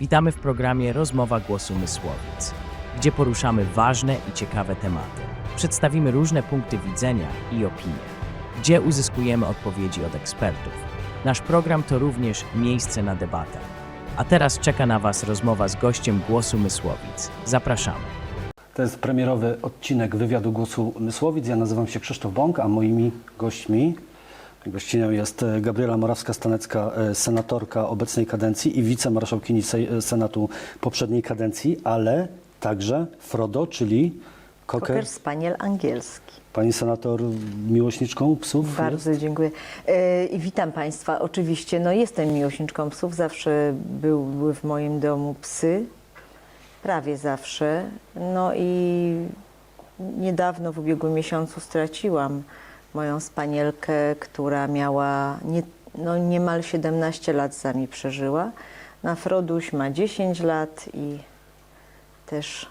Witamy w programie Rozmowa Głosu Mysłowic, gdzie poruszamy ważne i ciekawe tematy. Przedstawimy różne punkty widzenia i opinie, gdzie uzyskujemy odpowiedzi od ekspertów. Nasz program to również miejsce na debatę. A teraz czeka na Was rozmowa z gościem Głosu Mysłowic. Zapraszamy. To jest premierowy odcinek wywiadu Głosu Mysłowic. Ja nazywam się Krzysztof Bąk, a moimi gośćmi, gościnią jest e, Gabriela Morawska-Stanecka, e, senatorka obecnej kadencji i wicemarszałkini e, Senatu poprzedniej kadencji, ale także Frodo, czyli. Koker spaniel angielski. Pani senator miłośniczką psów Bardzo dziękuję. E, I witam Państwa. Oczywiście, no jestem miłośniczką psów. Zawsze był, były w moim domu psy. Prawie zawsze. No i niedawno, w ubiegłym miesiącu, straciłam moją spanielkę, która miała nie, no niemal 17 lat za mi przeżyła. Na Froduś ma 10 lat i też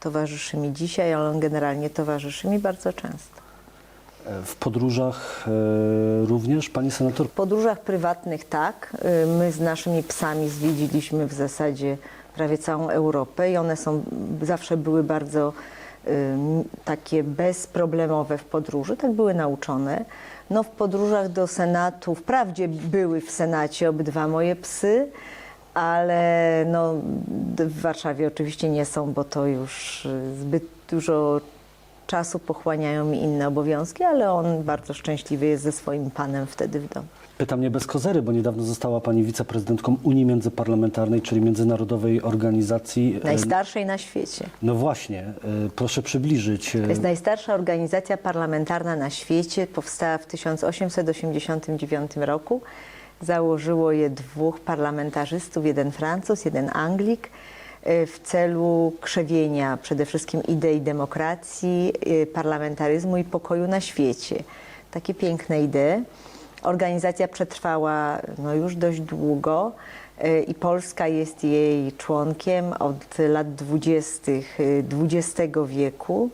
towarzyszy mi dzisiaj, ale on generalnie towarzyszy mi bardzo często. E, W podróżach e, również pani senator W podróżach prywatnych tak. Y, My z naszymi psami zwiedziliśmy w zasadzie prawie całą Europę i one są, zawsze były bardzo takie bezproblemowe w podróży, tak były nauczone. No w podróżach do Senatu, wprawdzie były w Senacie obydwa moje psy, ale no, w Warszawie oczywiście nie są, bo to już y, zbyt dużo czasu pochłaniają mi inne obowiązki, ale on bardzo szczęśliwy jest ze swoim panem wtedy w domu. Pytam nie bez kozery, bo niedawno została pani wiceprezydentką Unii Międzyparlamentarnej, czyli międzynarodowej organizacji. e, Najstarszej na świecie. No właśnie, e, proszę przybliżyć. e, To jest najstarsza organizacja parlamentarna na świecie. Powstała w 1889 roku. Założyło je dwóch parlamentarzystów, jeden Francuz, jeden Anglik, w celu krzewienia przede wszystkim idei demokracji, y, parlamentaryzmu i pokoju na świecie. Takie piękne idee. Organizacja przetrwała no, już dość długo y, i Polska jest jej członkiem od lat 20. y, XX wieku.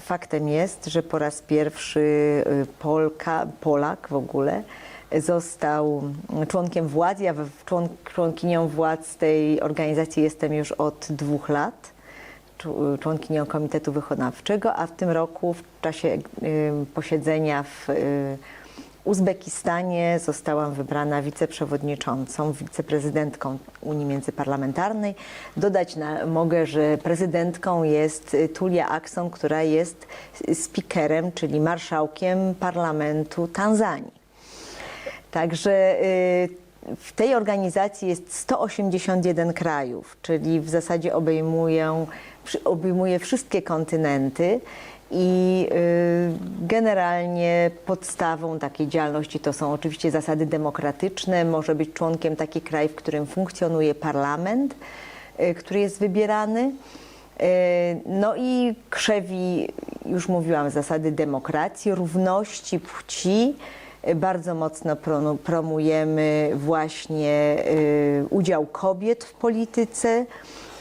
Faktem jest, że po raz pierwszy Polka, Polak w ogóle został członkiem władz. Ja w- człon, członkinią władz tej organizacji jestem już od dwóch lat, członkinią Komitetu Wykonawczego, a w tym roku w czasie y, posiedzenia w y, Uzbekistanie zostałam wybrana wiceprzewodniczącą, wiceprezydentką Unii Międzyparlamentarnej. Dodać na, mogę, że prezydentką jest Tulia Akson, która jest speakerem, czyli marszałkiem parlamentu Tanzanii. Także y, w tej organizacji jest 181 krajów, czyli w zasadzie obejmują, przy- obejmuje wszystkie kontynenty. I y, generalnie podstawą takiej działalności to są oczywiście zasady demokratyczne. Może być członkiem taki kraj, w którym funkcjonuje parlament, y, który jest wybierany. No i krzewi, już mówiłam, zasady demokracji, równości płci. Y, Bardzo mocno pro- promujemy właśnie y, udział kobiet w polityce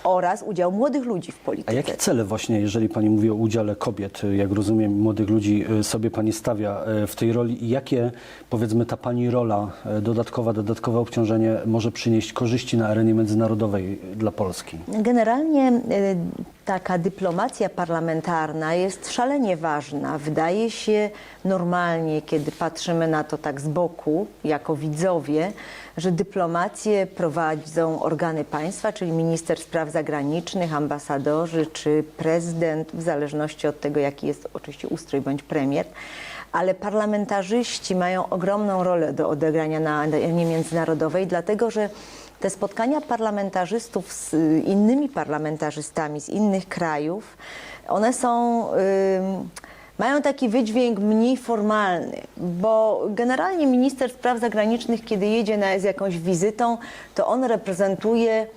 oraz udział młodych ludzi w A polityce. jakie cele właśnie, jeżeli Pani mówi o udziale kobiet, jak rozumiem, młodych ludzi, y, sobie Pani stawia y, w tej roli i jakie, powiedzmy, ta Pani rola, y, dodatkowa, dodatkowe obciążenie może przynieść korzyści na arenie międzynarodowej dla Polski? Generalnie taka dyplomacja parlamentarna jest szalenie ważna. Wydaje się normalnie, kiedy patrzymy na to tak z boku, jako widzowie, że dyplomację prowadzą organy państwa, czyli minister spraw zagranicznych, ambasadorzy czy prezydent, w zależności od tego, jaki jest oczywiście ustrój bądź premier. Ale parlamentarzyści mają ogromną rolę do odegrania na arenie międzynarodowej, dlatego że te spotkania parlamentarzystów z innymi parlamentarzystami z innych krajów, one są, ym, mają taki wydźwięk mniej formalny, bo generalnie minister spraw zagranicznych, kiedy jedzie na, z jakąś wizytą, to on reprezentuje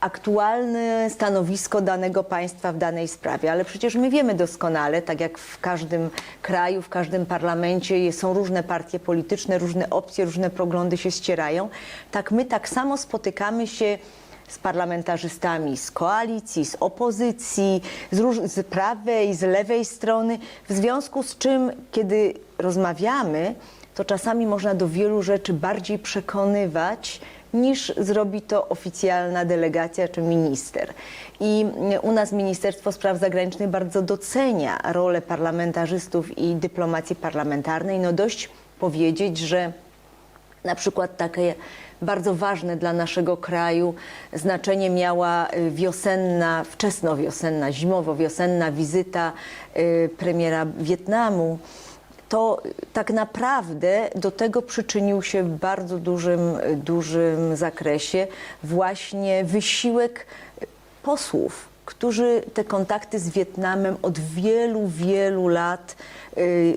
aktualne stanowisko danego państwa w danej sprawie, ale przecież my wiemy doskonale, tak jak w każdym kraju, w każdym parlamencie są różne partie polityczne, różne opcje, różne poglądy się ścierają, tak my tak samo spotykamy się z parlamentarzystami z koalicji, z opozycji, z, z prawej, z lewej strony, w związku z czym, kiedy rozmawiamy, to czasami można do wielu rzeczy bardziej przekonywać niż zrobi to oficjalna delegacja czy minister. I u nas Ministerstwo Spraw Zagranicznych bardzo docenia rolę parlamentarzystów i dyplomacji parlamentarnej. No dość powiedzieć, że na przykład takie bardzo ważne dla naszego kraju znaczenie miała y, wiosenna, wczesnowiosenna, zimowo-wiosenna wizyta y, premiera Wietnamu. To tak naprawdę do tego przyczynił się w bardzo dużym, dużym zakresie właśnie wysiłek posłów, którzy te kontakty z Wietnamem od wielu, wielu lat y,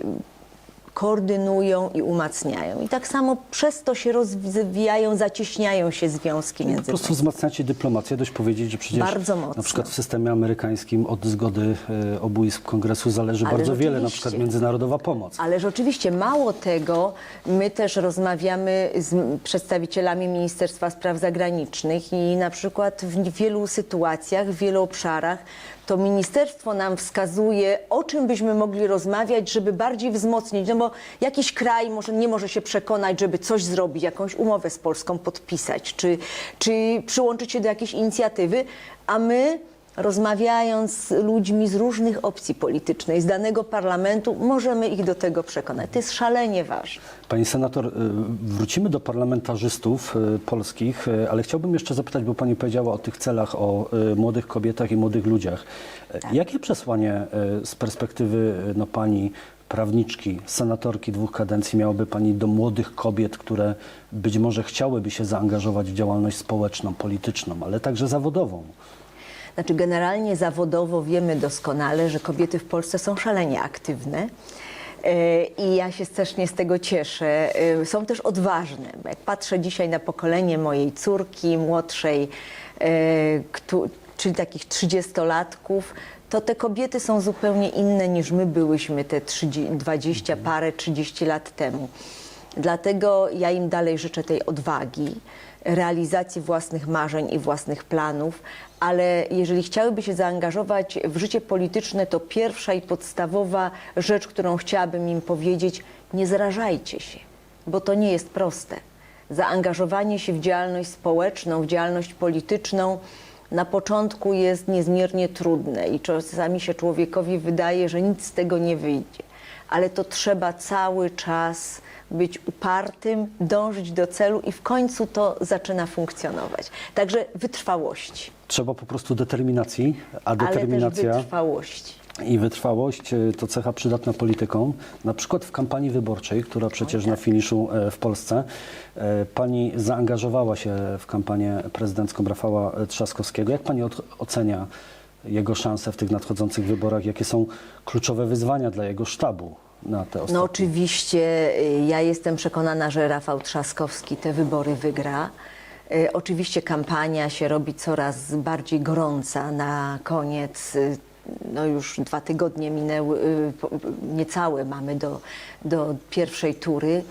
koordynują i umacniają. I tak samo przez to się rozwijają, zacieśniają się związki Po między prostu wzmacniacie dyplomację, dość powiedzieć, że przecież Bardzo mocno. na przykład w systemie amerykańskim od zgody e, obu izb kongresu zależy Ale bardzo wiele, na rzeczywiście. przykład międzynarodowa pomoc. Ale oczywiście mało tego, my też rozmawiamy z przedstawicielami Ministerstwa Spraw Zagranicznych i na przykład w wielu sytuacjach, w wielu obszarach to ministerstwo nam wskazuje, o czym byśmy mogli rozmawiać, żeby bardziej wzmocnić, no bo jakiś kraj może, nie może się przekonać, żeby coś zrobić, jakąś umowę z Polską podpisać, czy, czy przyłączyć się do jakiejś inicjatywy, a my rozmawiając z ludźmi z różnych opcji politycznych, z danego parlamentu, możemy ich do tego przekonać. To jest szalenie ważne. Pani senator, y, wrócimy do parlamentarzystów y, polskich, y, ale chciałbym jeszcze zapytać, bo pani powiedziała o tych celach, o młodych kobietach i młodych ludziach. Y, Jakie przesłanie z perspektywy no, pani prawniczki, senatorki dwóch kadencji miałaby pani do młodych kobiet, które być może chciałyby się zaangażować w działalność społeczną, polityczną, ale także zawodową? Znaczy, generalnie zawodowo wiemy doskonale, że kobiety w Polsce są szalenie aktywne. E, I ja się strasznie z tego cieszę. E, Są też odważne. Jak patrzę dzisiaj na pokolenie mojej córki młodszej, e, czyli takich trzydziestolatków, to te kobiety są zupełnie inne niż my byłyśmy te 30, 20 parę, 30 lat temu. Dlatego ja im dalej życzę tej odwagi, realizacji własnych marzeń i własnych planów, ale jeżeli chciałyby się zaangażować w życie polityczne, to pierwsza i podstawowa rzecz, którą chciałabym im powiedzieć, nie zrażajcie się, bo to nie jest proste. Zaangażowanie się w działalność społeczną, w działalność polityczną na początku jest niezmiernie trudne i czasami się człowiekowi wydaje, że nic z tego nie wyjdzie. Ale to trzeba cały czas być upartym, dążyć do celu i w końcu to zaczyna funkcjonować. Także wytrwałości, Trzeba po prostu determinacji, a ale też determinacja wytrwałości. i wytrwałość y, to cecha przydatna politykom. Na przykład w kampanii wyborczej, która przecież na finiszu e, w Polsce, e, pani zaangażowała się w kampanię prezydencką Rafała Trzaskowskiego. Jak pani ocenia jego szanse w tych nadchodzących wyborach? Jakie są kluczowe wyzwania dla jego sztabu na te ostatnie? No oczywiście y, ja jestem przekonana, że Rafał Trzaskowski te wybory wygra. Y, Oczywiście kampania się robi coraz bardziej gorąca na koniec. y, No już dwa tygodnie minęły, niecałe mamy do, do pierwszej tury.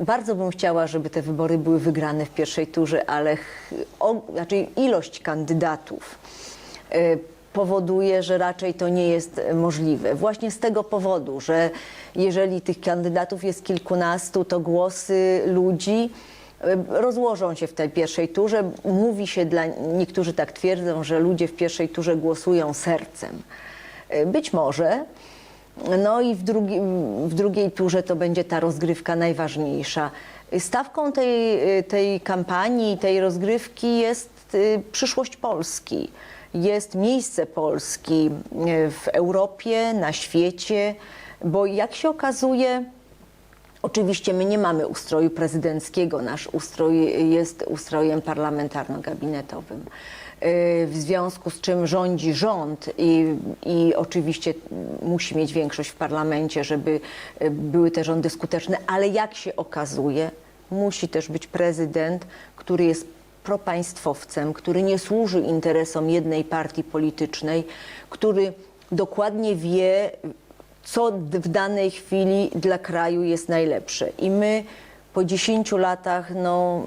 Bardzo bym chciała, żeby te wybory były wygrane w pierwszej turze, ale o, znaczy ilość kandydatów powoduje, że raczej to nie jest y, możliwe. Właśnie z tego powodu, że jeżeli tych kandydatów jest kilkunastu, to głosy ludzi y, rozłożą się w tej pierwszej turze. Mówi się, dla niektórzy tak twierdzą, że ludzie w pierwszej turze głosują sercem. Y, Być może. No i w, drugi, w drugiej turze to będzie ta rozgrywka najważniejsza. Stawką tej, tej kampanii, tej rozgrywki jest przyszłość Polski. Jest miejsce Polski y, w Europie, na świecie, bo jak się okazuje, Oczywiście my nie mamy ustroju prezydenckiego, nasz ustrój jest ustrojem parlamentarno-gabinetowym. Yy, W związku z czym rządzi rząd i, i oczywiście musi mieć większość w parlamencie, żeby yy, były te rządy skuteczne, ale jak się okazuje, musi też być prezydent, który jest propaństwowcem, który nie służy interesom jednej partii politycznej, który dokładnie wie, co w danej chwili dla kraju jest najlepsze. I my po 10 latach no,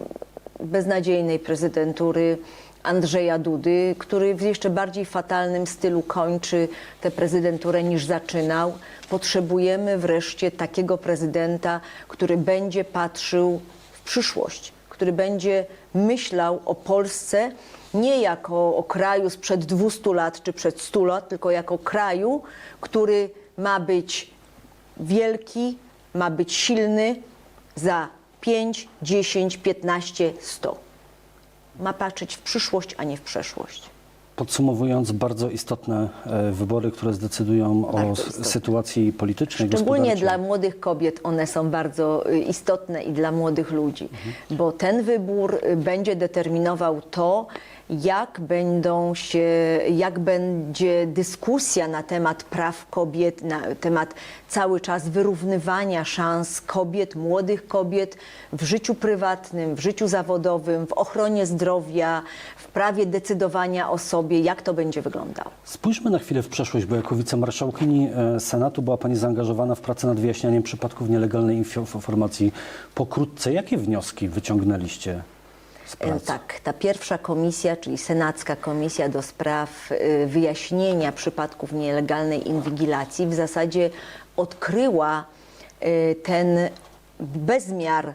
beznadziejnej prezydentury Andrzeja Dudy, który w jeszcze bardziej fatalnym stylu kończy tę prezydenturę niż zaczynał, potrzebujemy wreszcie takiego prezydenta, który będzie patrzył w przyszłość, który będzie myślał o Polsce nie jako o kraju sprzed 200 lat czy przed 100 lat, tylko jako kraju, który ma być wielki, ma być silny za 5, 10, 15, 100. Ma patrzeć w przyszłość, a nie w przeszłość. Podsumowując, bardzo istotne e, wybory, które zdecydują o sytuacji politycznej, Szczególnie dla młodych kobiet one są bardzo y, istotne i dla młodych ludzi, bo ten wybór y, będzie determinował to, jak będą się, jak będzie dyskusja na temat praw kobiet, na temat cały czas wyrównywania szans kobiet, młodych kobiet w życiu prywatnym, w życiu zawodowym, w ochronie zdrowia, w prawie decydowania o sobie, jak to będzie wyglądało. Spójrzmy na chwilę w przeszłość, bo jako wicemarszałkini e, Senatu była Pani zaangażowana w pracę nad wyjaśnianiem przypadków nielegalnej info- informacji. Pokrótce, jakie wnioski wyciągnęliście E? Tak, ta pierwsza komisja, czyli Senacka Komisja do Spraw y, Wyjaśnienia Przypadków Nielegalnej Inwigilacji w zasadzie odkryła y, ten bezmiar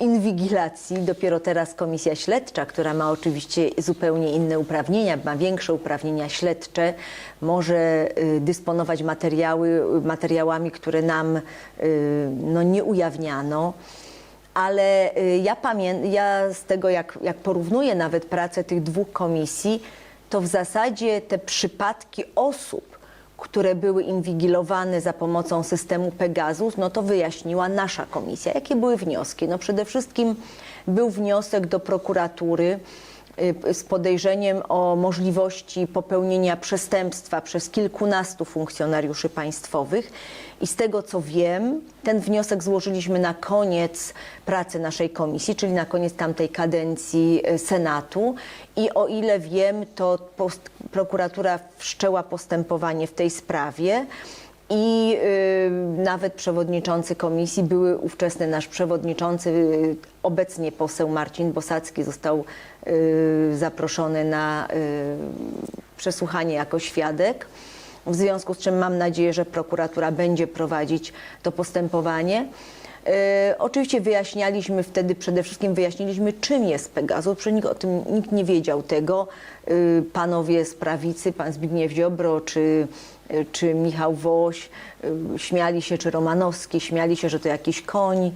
inwigilacji. Dopiero teraz Komisja Śledcza, która ma oczywiście zupełnie inne uprawnienia, ma większe uprawnienia śledcze, może y, dysponować materiały, materiałami, które nam no, nie ujawniano. Ale y, ja pamiętam, ja z tego jak, jak porównuję nawet pracę tych dwóch komisji, to w zasadzie te przypadki osób, które były inwigilowane za pomocą systemu Pegasus, no to wyjaśniła nasza komisja. Jakie były wnioski? No przede wszystkim był wniosek do prokuratury z podejrzeniem o możliwości popełnienia przestępstwa przez kilkunastu funkcjonariuszy państwowych. I z tego co wiem, ten wniosek złożyliśmy na koniec pracy naszej komisji, czyli na koniec tamtej kadencji y, Senatu. I o ile wiem, to prokuratura wszczęła postępowanie w tej sprawie. I y, nawet przewodniczący komisji, były ówczesny nasz przewodniczący, y, obecnie poseł Marcin Bosacki został y, zaproszony na przesłuchanie jako świadek. W związku z czym mam nadzieję, że prokuratura będzie prowadzić to postępowanie. Oczywiście wyjaśnialiśmy wtedy, przede wszystkim wyjaśniliśmy, czym jest Pegasus, przecież nikt o tym nikt nie wiedział tego. Panowie z prawicy, pan Zbigniew Ziobro czy, czy Michał Woś e, śmiali się, czy Romanowski, śmiali się, że to jakiś koń.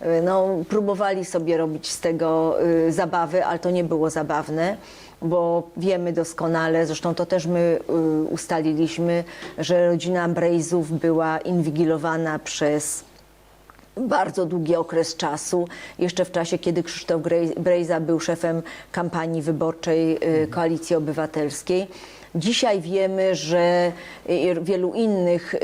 E, No, próbowali sobie robić z tego e, zabawy, ale to nie było zabawne bo wiemy doskonale, zresztą to też my y, ustaliliśmy, że rodzina Brejzów była inwigilowana przez bardzo długi okres czasu, jeszcze w czasie, kiedy Krzysztof Brejza był szefem kampanii wyborczej y, Koalicji Obywatelskiej. Dzisiaj wiemy, że wielu innych y,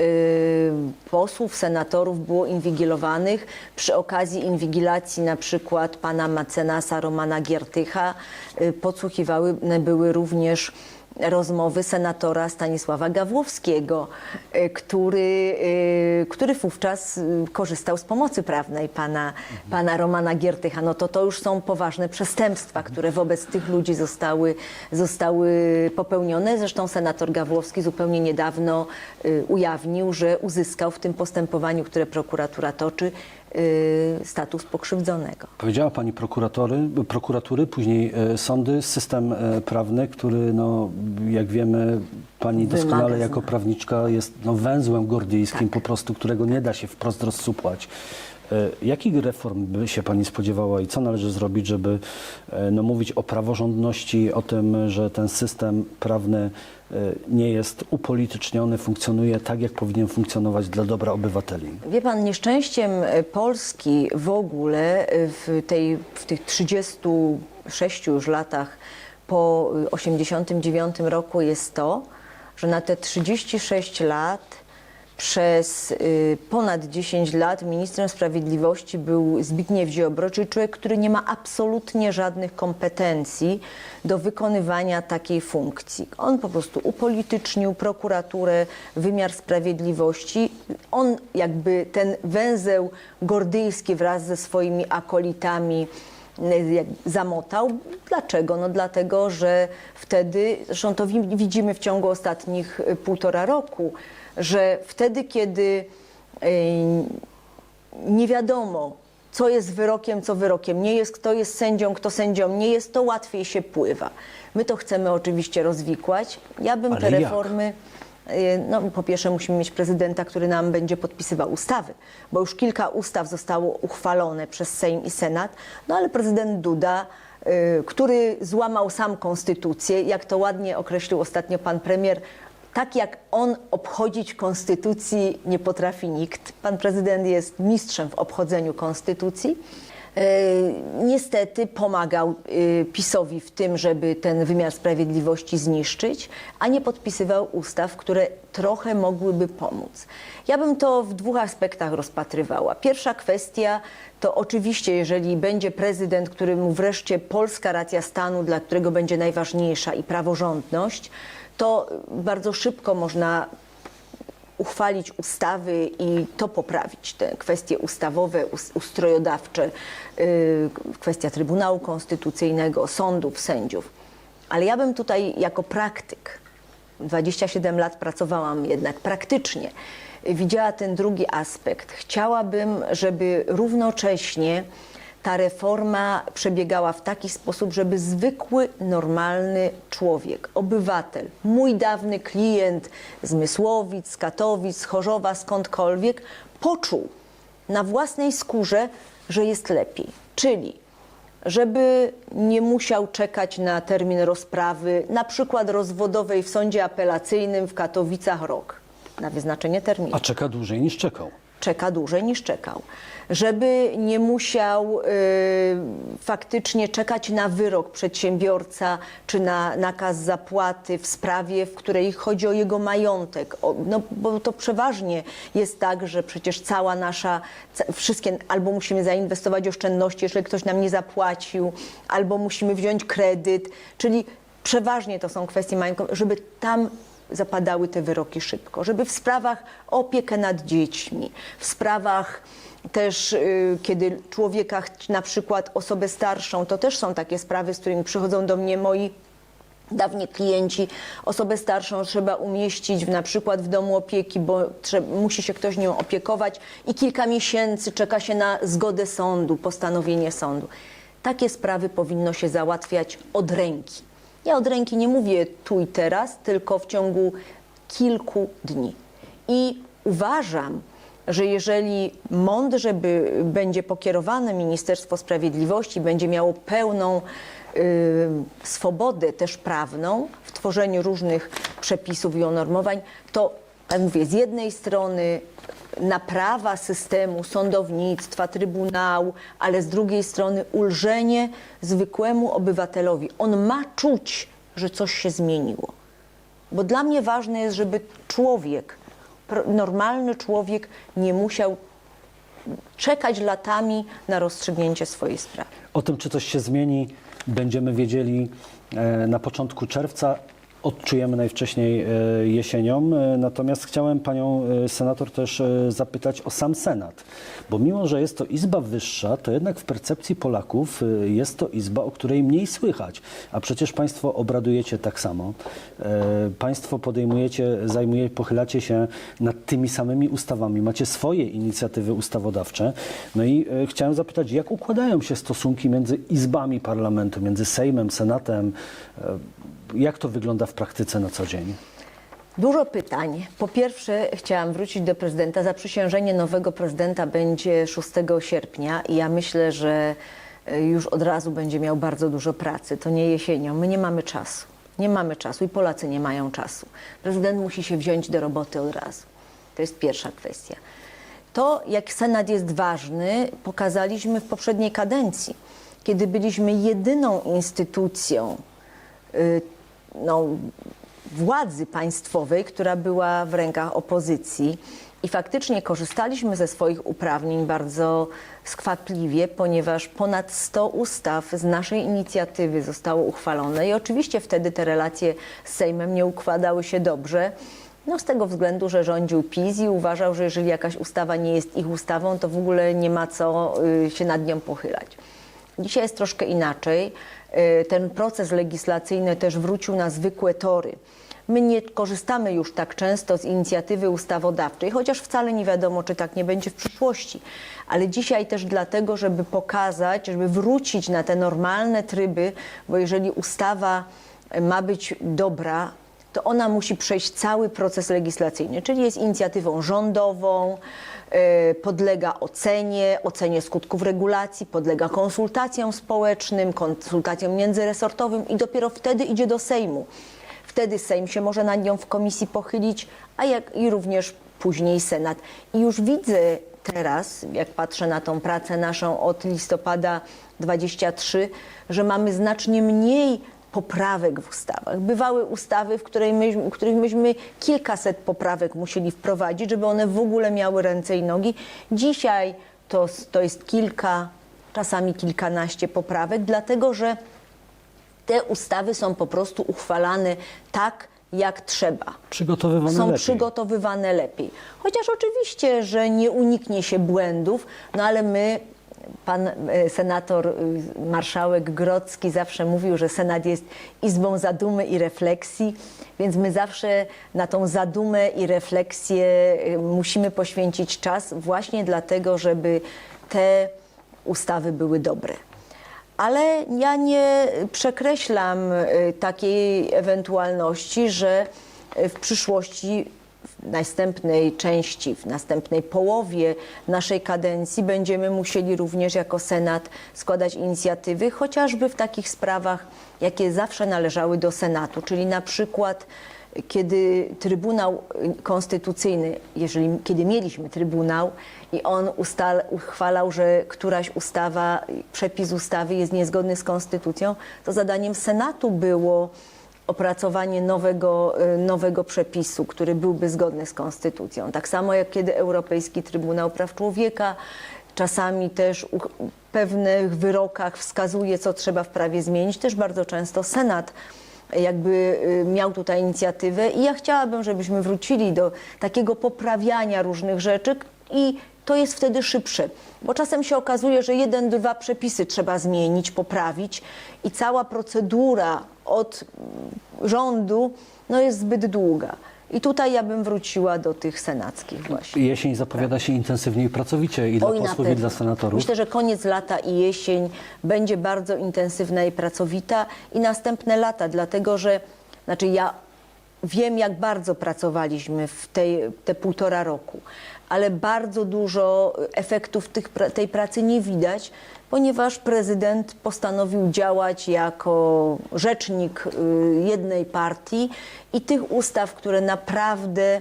posłów, senatorów było inwigilowanych. Przy okazji inwigilacji na przykład pana mecenasa Romana Giertycha y, podsłuchiwały były również rozmowy senatora Stanisława Gawłowskiego, y, który, y, który wówczas y, korzystał z pomocy prawnej pana, pana Romana Giertycha. No to to już są poważne przestępstwa, które wobec tych ludzi zostały, zostały popełnione. Zresztą senator Gawłowski zupełnie niedawno ujawnił, że uzyskał w tym postępowaniu, które prokuratura toczy, status pokrzywdzonego. Powiedziała Pani prokuratory, prokuratury, później e, sądy, system e, prawny, który, no, jak wiemy, Pani Wymaga doskonale jako zmian. prawniczka jest no, węzłem gordyjskim po prostu, którego nie da się wprost rozsupłać. E, Jakich reform by się Pani spodziewała i co należy zrobić, żeby no, mówić o praworządności, o tym, że ten system prawny nie jest upolityczniony, funkcjonuje tak, jak powinien funkcjonować dla dobra obywateli? Wie pan, nieszczęściem e, Polski w ogóle e, w, tej, w tych 36 już latach po 89 roku jest to, że na te 36 lat przez y, ponad 10 lat ministrem sprawiedliwości był Zbigniew Ziobro, czyli człowiek, który nie ma absolutnie żadnych kompetencji do wykonywania takiej funkcji. On po prostu upolitycznił prokuraturę, wymiar sprawiedliwości. On jakby ten węzeł gordyjski wraz ze swoimi akolitami y, zamotał. Dlaczego? No dlatego, że wtedy, zresztą to wi- widzimy w ciągu ostatnich y, półtora roku, że wtedy, kiedy y, nie wiadomo, co jest wyrokiem, co wyrokiem nie jest, kto jest sędzią, kto sędzią nie jest, to łatwiej się pływa. My to chcemy oczywiście rozwikłać. Ja bym Ale te jak? reformy Y, No, po pierwsze musimy mieć prezydenta, który nam będzie podpisywał ustawy, bo już kilka ustaw zostało uchwalone przez Sejm i Senat, no ale prezydent Duda, y, który złamał sam konstytucję, jak to ładnie określił ostatnio pan premier, tak jak on obchodzić konstytucji nie potrafi nikt. Pan prezydent jest mistrzem w obchodzeniu konstytucji. E, Niestety pomagał e, PiSowi w tym, żeby ten wymiar sprawiedliwości zniszczyć, a nie podpisywał ustaw, które trochę mogłyby pomóc. Ja bym to w dwóch aspektach rozpatrywała. Pierwsza kwestia to oczywiście, jeżeli będzie prezydent, któremu wreszcie polska racja stanu, dla którego będzie najważniejsza i praworządność, to bardzo szybko można uchwalić ustawy i to poprawić, te kwestie ustawowe, us- ustrojodawcze, yy, kwestia Trybunału Konstytucyjnego, sądów, sędziów. Ale ja bym tutaj jako praktyk, 27 lat pracowałam jednak praktycznie, widziała ten drugi aspekt. Chciałabym, żeby równocześnie ta reforma przebiegała w taki sposób, żeby zwykły, normalny człowiek, obywatel, mój dawny klient z Mysłowic, z Katowic, z Chorzowa, skądkolwiek, poczuł na własnej skórze, że jest lepiej. Czyli żeby nie musiał czekać na termin rozprawy, na przykład rozwodowej w sądzie apelacyjnym w Katowicach rok na wyznaczenie terminu A czeka dłużej niż czekał. czeka dłużej niż czekał. Żeby nie musiał y, faktycznie czekać na wyrok przedsiębiorca czy na nakaz zapłaty w sprawie, w której chodzi o jego majątek. No, bo to przeważnie jest tak, że przecież cała nasza, wszystkie, albo musimy zainwestować oszczędności, jeżeli ktoś nam nie zapłacił, albo musimy wziąć kredyt, czyli przeważnie to są kwestie majątkowe, żeby tam zapadały te wyroki szybko, żeby w sprawach opiekę nad dziećmi, w sprawach też, y, kiedy człowieka, na przykład osobę starszą, to też są takie sprawy, z którymi przychodzą do mnie moi dawni klienci, osobę starszą trzeba umieścić w, na przykład w domu opieki, bo trze- musi się ktoś nią opiekować i kilka miesięcy czeka się na zgodę sądu, postanowienie sądu. Takie sprawy powinno się załatwiać od ręki. Ja od ręki nie mówię tu i teraz, tylko w ciągu kilku dni. I uważam, że jeżeli mądrze by, będzie pokierowane Ministerstwo Sprawiedliwości, będzie miało pełną y, swobodę też prawną w tworzeniu różnych przepisów i unormowań, to tak mówię, z jednej strony naprawa systemu sądownictwa, trybunału, ale z drugiej strony ulżenie zwykłemu obywatelowi. On ma czuć, że coś się zmieniło. Bo dla mnie ważne jest, żeby człowiek, normalny człowiek nie musiał czekać latami na rozstrzygnięcie swojej sprawy. O tym, czy coś się zmieni, będziemy wiedzieli e, na początku czerwca. Odczujemy najwcześniej e, jesienią. E, Natomiast chciałem panią e, senator też zapytać o sam Senat. Bo mimo, że jest to izba wyższa, to jednak w percepcji Polaków jest to izba, o której mniej słychać. A przecież państwo obradujecie tak samo. Państwo podejmujecie, zajmujecie, pochylacie się nad tymi samymi ustawami. Macie swoje inicjatywy ustawodawcze. No i chciałem zapytać, jak układają się stosunki między izbami parlamentu, między Sejmem, Senatem? Jak to wygląda w praktyce na co dzień? Dużo pytań. Po pierwsze, chciałam wrócić do prezydenta. Zaprzysiężenie nowego prezydenta będzie 6 sierpnia i ja myślę, że e, już od razu będzie miał bardzo dużo pracy. To nie jesienią. My nie mamy czasu. Nie mamy czasu i Polacy nie mają czasu. Prezydent musi się wziąć do roboty od razu. To jest pierwsza kwestia. To, jak Senat jest ważny, pokazaliśmy w poprzedniej kadencji, kiedy byliśmy jedyną instytucją, y, no, władzy państwowej, która była w rękach opozycji. I faktycznie korzystaliśmy ze swoich uprawnień bardzo skwapliwie, ponieważ ponad 100 ustaw z naszej inicjatywy zostało uchwalone i oczywiście wtedy te relacje z Sejmem nie układały się dobrze. No z tego względu, że rządził PiS i uważał, że jeżeli jakaś ustawa nie jest ich ustawą, to w ogóle nie ma co y, się nad nią pochylać. Dzisiaj jest troszkę inaczej. Y, Ten proces legislacyjny też wrócił na zwykłe tory. My nie korzystamy już tak często z inicjatywy ustawodawczej, chociaż wcale nie wiadomo, czy tak nie będzie w przyszłości. Ale dzisiaj też dlatego, żeby pokazać, żeby wrócić na te normalne tryby, bo jeżeli ustawa ma być dobra, to ona musi przejść cały proces legislacyjny, czyli jest inicjatywą rządową, e, podlega ocenie, ocenie skutków regulacji, podlega konsultacjom społecznym, konsultacjom międzyresortowym i dopiero wtedy idzie do Sejmu. Wtedy Sejm się może nad nią w komisji pochylić, a jak i również później Senat. I już widzę teraz, jak patrzę na tą pracę naszą od listopada 23, że mamy znacznie mniej poprawek w ustawach. Bywały ustawy, w, której myśmy, w których myśmy kilkaset poprawek musieli wprowadzić, żeby one w ogóle miały ręce i nogi. Dzisiaj to, to jest kilka, czasami kilkanaście poprawek, dlatego że te ustawy są po prostu uchwalane tak, jak trzeba Przygotowywane są lepiej. przygotowywane lepiej. Chociaż oczywiście, że nie uniknie się błędów, no ale my, pan e, senator, y, marszałek Grodzki zawsze mówił, że Senat jest izbą zadumy i refleksji, więc my zawsze na tą zadumę i refleksję y, musimy poświęcić czas właśnie dlatego, żeby te ustawy były dobre. Ale ja nie przekreślam y, takiej ewentualności, że w przyszłości, w następnej części, w następnej połowie naszej kadencji będziemy musieli również jako Senat składać inicjatywy, chociażby w takich sprawach, jakie zawsze należały do Senatu, czyli na przykład kiedy Trybunał Konstytucyjny, jeżeli, kiedy mieliśmy Trybunał i on ustal, uchwalał, że któraś ustawa, przepis ustawy jest niezgodny z Konstytucją, to zadaniem Senatu było opracowanie nowego, y, nowego przepisu, który byłby zgodny z Konstytucją. Tak samo jak kiedy Europejski Trybunał Praw Człowieka czasami też u- pewnych wyrokach wskazuje, co trzeba w prawie zmienić, też bardzo często Senat jakby y, miał tutaj inicjatywę i ja chciałabym, żebyśmy wrócili do takiego poprawiania różnych rzeczy i to jest wtedy szybsze, bo czasem się okazuje, że jeden, dwa przepisy trzeba zmienić, poprawić i cała procedura od rządu no, jest zbyt długa. I tutaj ja bym wróciła do tych senackich właśnie. Jesień zapowiada się intensywnie i pracowicie i dla Oj, posłów, i dla senatorów. Myślę, że koniec lata i jesień będzie bardzo intensywna i pracowita i następne lata, dlatego że znaczy ja wiem, jak bardzo pracowaliśmy w tej, te półtora roku, ale bardzo dużo efektów tych, tej pracy nie widać, ponieważ prezydent postanowił działać jako rzecznik y, jednej partii i tych ustaw, które naprawdę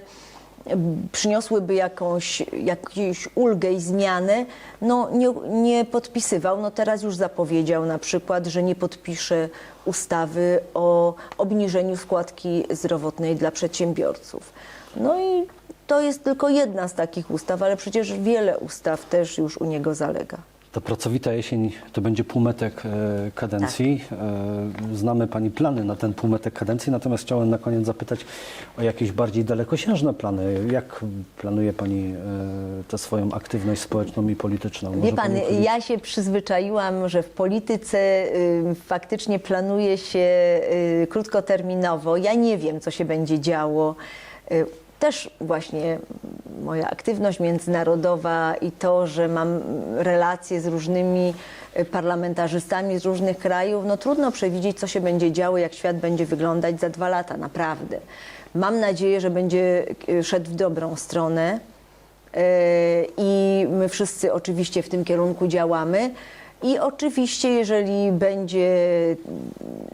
przyniosłyby jakąś, jakąś ulgę i zmianę, no nie, nie podpisywał. No teraz już zapowiedział na przykład, że nie podpisze ustawy o obniżeniu składki zdrowotnej dla przedsiębiorców. No i to jest tylko jedna z takich ustaw, ale przecież wiele ustaw też już u niego zalega. Ta pracowita jesień to będzie półmetek e, kadencji. Tak. E, znamy Pani plany na ten półmetek kadencji, natomiast chciałem na koniec zapytać o jakieś bardziej dalekosiężne plany. Jak planuje Pani e, tę swoją aktywność społeczną i polityczną? Wie Może pan, pani powiedzieć? ja się przyzwyczaiłam, że w polityce y, faktycznie planuje się y, krótkoterminowo. Ja nie wiem, co się będzie działo. Y, też właśnie moja aktywność międzynarodowa i to, że mam relacje z różnymi y, parlamentarzystami z różnych krajów, no trudno przewidzieć, co się będzie działo, jak świat będzie wyglądać za dwa lata, naprawdę. Mam nadzieję, że będzie y, szedł w dobrą stronę. Yy, i my wszyscy oczywiście w tym kierunku działamy. I oczywiście, jeżeli będzie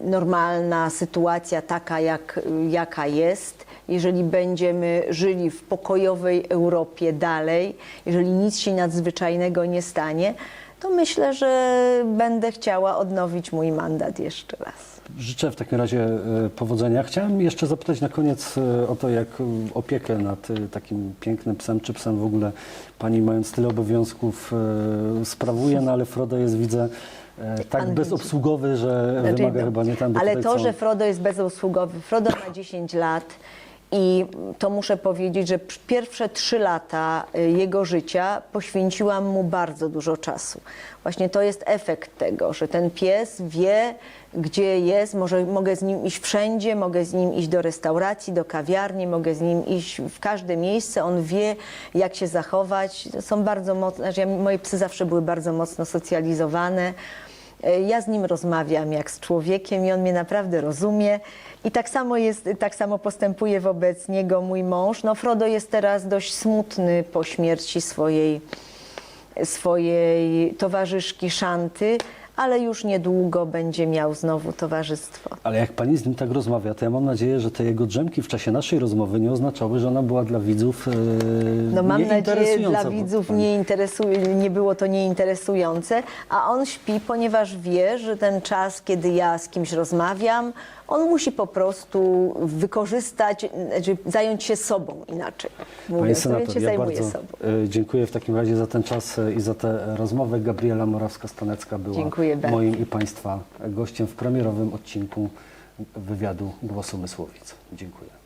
normalna sytuacja taka, jak, jaka jest, jeżeli będziemy żyli w pokojowej Europie dalej, jeżeli nic się nadzwyczajnego nie stanie, to myślę, że będę chciała odnowić mój mandat jeszcze raz. Życzę w takim razie e, powodzenia. Chciałem jeszcze zapytać na koniec e, o to, jak e, opiekę nad takim pięknym psem, czy psem w ogóle Pani mając tyle obowiązków sprawuje, no ale Frodo jest, widzę, tak bezobsługowy, że Znaczy, wymaga chyba nie tam Ale to, że Frodo jest bezusługowy, Frodo ma 10 lat I to muszę powiedzieć, że pierwsze trzy lata y, jego życia poświęciłam mu bardzo dużo czasu. Właśnie to jest efekt tego, że ten pies wie, gdzie jest, może, mogę z nim iść wszędzie, mogę z nim iść do restauracji, do kawiarni, mogę z nim iść w każde miejsce. On wie, jak się zachować. Są bardzo mocno, znaczy ja, moje psy zawsze były bardzo mocno socjalizowane. E, Ja z nim rozmawiam jak z człowiekiem i on mnie naprawdę rozumie. I tak samo, jest, tak samo postępuje wobec niego mój mąż. No, Frodo jest teraz dość smutny po śmierci swojej, swojej towarzyszki Szanty, ale już niedługo będzie miał znowu towarzystwo. Ale jak pani z nim tak rozmawia, to ja mam nadzieję, że te jego drzemki w czasie naszej rozmowy nie oznaczały, że ona była dla widzów e, No mam nadzieję, dla widzów nie, interesuje, nie było to nieinteresujące, a on śpi, ponieważ wie, że ten czas, kiedy ja z kimś rozmawiam, on musi po prostu wykorzystać, znaczy zająć się sobą inaczej. Mówiąc, to senator, się ja zajmuje bardzo sobą. e, dziękuję w takim razie za ten czas e, i za tę rozmowę. Gabriela Morawska-Stanecka była Dziękuję bardzo. moim i Państwa gościem w premierowym odcinku wywiadu Głosu Mysłowic. Dziękuję.